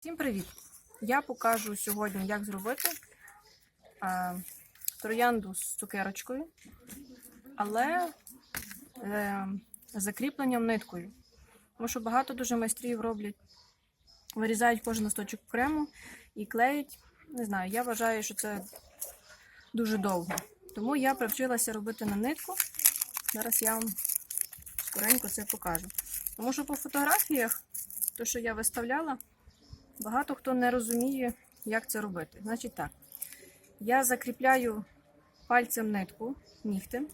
Всім привіт! Я покажу сьогодні, як зробити е, троянду з цукерочкою, але е, закріпленням ниткою. Тому що багато дуже майстрів роблять, вирізають кожен листочок окремо і клеять. Не знаю, я вважаю, що це дуже довго. Тому я привчилася робити на нитку. Зараз я вам скоренько це покажу. Тому що по фотографіях, то, що я виставляла, Багато хто не розуміє, як це робити. Значить так, я закріпляю пальцем нитку нігтем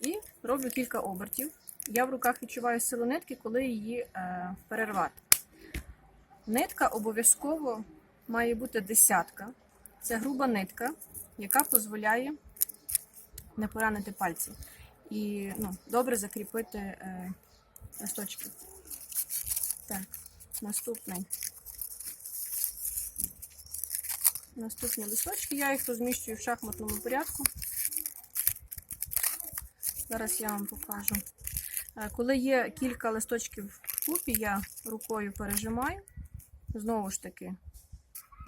і роблю кілька обертів. Я в руках відчуваю силу нитки, коли її е, перервати. Нитка обов'язково має бути десятка. Це груба нитка, яка дозволяє не поранити пальці. І ну, добре закріпити е, листочки. Так, наступний. Наступні листочки, я їх розміщую в шахматному порядку. Зараз я вам покажу. Е, Коли є кілька листочків вкупі, я рукою пережимаю, знову ж таки,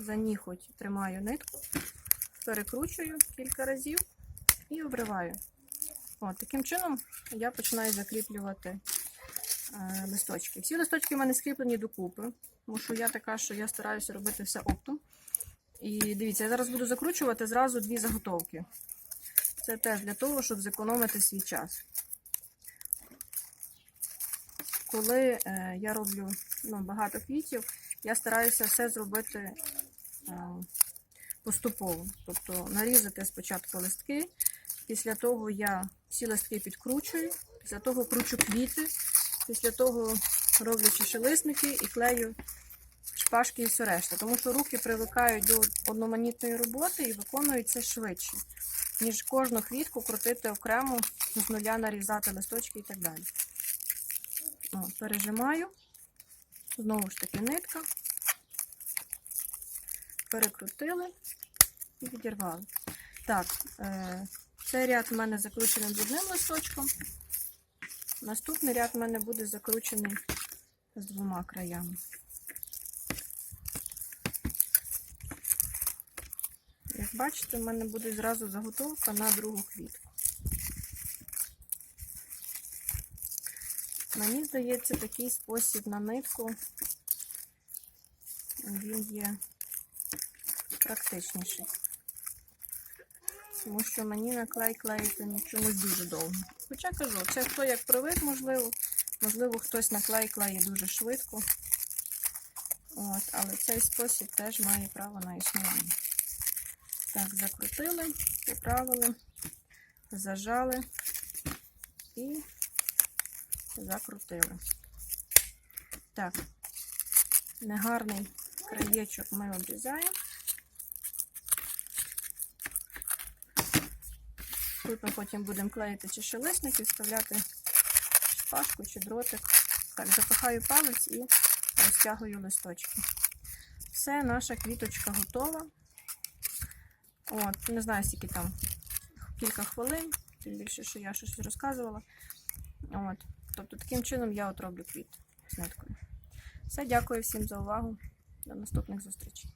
за ніхоть тримаю нитку, перекручую кілька разів і обриваю. От, Таким чином я починаю закріплювати е, листочки. Всі листочки в мене скріплені докупи, тому що я така, що я стараюся робити все оптом. І дивіться, я зараз буду закручувати зразу дві заготовки. Це теж для того, щоб зекономити свій час. Коли е, я роблю ну, багато квітів, я стараюся все зробити е, поступово. Тобто нарізати спочатку листки, після того я всі листки підкручую, після того кручу квіти, після того роблю чешелисники і клею шпажки і все решта. Тому що руки привикають до одноманітної роботи і виконують швидше, ніж кожну квітку крутити окремо, з нуля нарізати листочки і так далі. О, пережимаю. Знову ж таки нитка. Перекрутили і відірвали. Так, е, цей ряд в мене закручений з одним листочком. Наступний ряд в мене буде закручений з двома краями. Бачите, в мене буде зразу заготовка на другу квітку. Мені здається, такий спосіб на нитку він є практичніший. Тому що мені на клей клеїти чомусь дуже довго. Хоча кажу, це хто як привик, можливо. Можливо, хтось на клей клеїть дуже швидко. От, але цей спосіб теж має право на існування. Так, закрутили, поправили, зажали і закрутили. Так, негарний краєчок ми обрізаємо. Тут ми потім будемо клеїти чи шелесники, вставляти шпажку чи дротик. Так, запихаю палець і розтягую листочки. Все, наша квіточка готова. От, не знаю, скільки там кілька хвилин, тим більше, що я щось розказувала. От, Тобто таким чином я от роблю квіт з ниткою. Все, дякую всім за увагу. До наступних зустрічей.